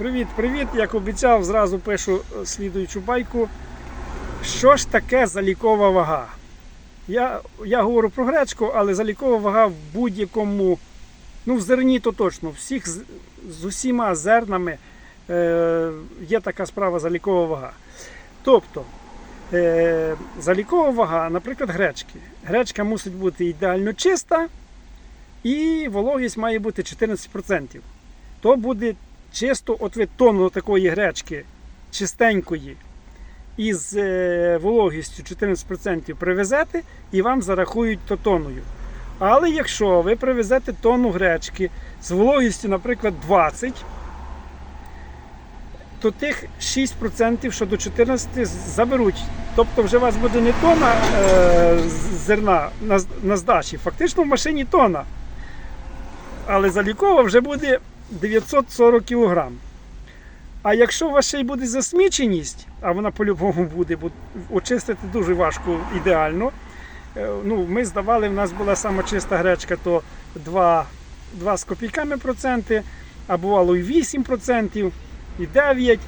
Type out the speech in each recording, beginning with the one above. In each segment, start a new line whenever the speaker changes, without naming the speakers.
Привіт-привіт! Як обіцяв, зразу пишу е, слідуючу байку. Що ж таке залікова вага? Я, я говорю про гречку, але залікова вага в будь-якому, ну в зерні то точно, всіх з, усіма зернами е, є така справа залікова вага. Тобто, е, залікова вага, наприклад, гречки. Гречка мусить бути ідеально чиста і вологість має бути 14%. То буде чисто, от ви тонну такої гречки чистенької із е, вологістю 14% привезете і вам зарахують то тонною. Але якщо ви привезете тонну гречки з вологістю, наприклад, 20%, то тих 6%, що до 14 заберуть. Тобто вже у вас буде не тонна е, зерна на, на здачі, фактично в машині тонна. Але залікова вже буде 940 кг. А якщо у вас ще й буде засміченість, а вона по-любому буде, бо очистити дуже важко ідеально. Е, Ну, ми здавали, в нас була сама чиста гречка, то 2, 2 з копійками проценти, а бувало і 8 процентів, і 9.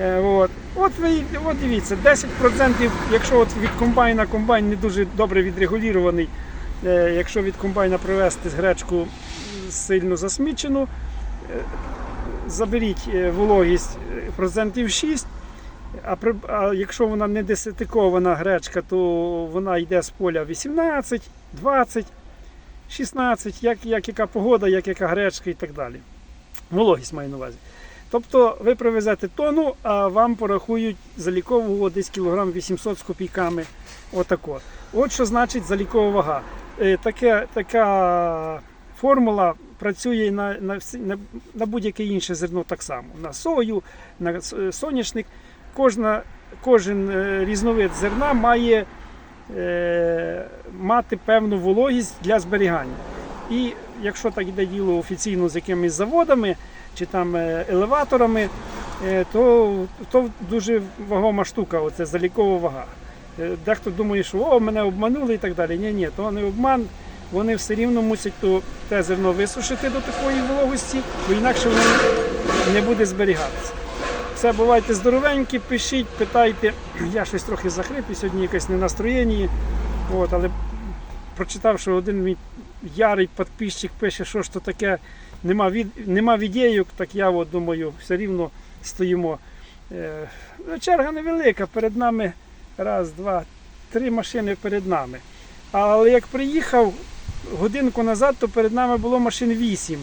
Е, От, от ви от дивіться, 10%, якщо от від комбайна комбайн не дуже добре відрегулірований, е, якщо від комбайна привезти гречку сильно засмічену, заберіть е, вологість е, процентів 6, а, при, а якщо вона не десятикована гречка, то вона йде з поля 18, 20, 16, як, як яка погода, як яка гречка і так далі. Вологість маю на увазі. Тобто ви привезете тонну, а вам порахують залікового десь кілограм 800 з копійками. Отако. От що значить залікова вага. Е, Таке, така формула працює на, на, на, на будь-яке інше зерно так само. На сою, на е, соняшник. Кожна, кожен е, різновид зерна має е, мати певну вологість для зберігання. І якщо так йде діло офіційно з якимись заводами чи там е, елеваторами, то, то дуже вагома штука, оце залікова вага. Дехто думає, що о, мене обманули і так далі. Ні, ні, то не обман. Вони все рівно мусять то, те зерно висушити до такої вологості, бо інакше воно не буде зберігатися. Все, бувайте здоровенькі, пишіть, питайте. Я щось трохи захрип і сьогодні якесь не настроєння. От, але прочитав, що один мій ярий підписчик пише, що ж то таке, нема, від, нема відеїк, так я от, думаю, все рівно стоїмо. Е, ну, черга невелика, перед нами раз, два, три машини перед нами. Але як приїхав годинку назад, то перед нами було машин вісім.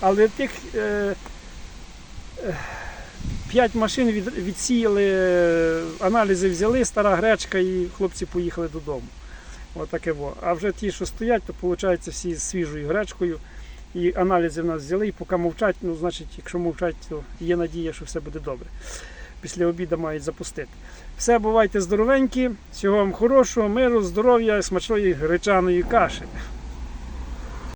Але тих е, е, п'ять машин від, відсіяли, е, аналізи взяли, стара гречка, і хлопці поїхали додому. Отаке во. А вже ті, що стоять, то виходить всі з свіжою гречкою. І аналізи в нас взяли, і поки мовчать, ну значить, якщо мовчать, то є надія, що все буде добре. Після обіду мають запустити. Все, бувайте здоровенькі, всього вам хорошого, миру, здоров'я, смачної гречаної каші.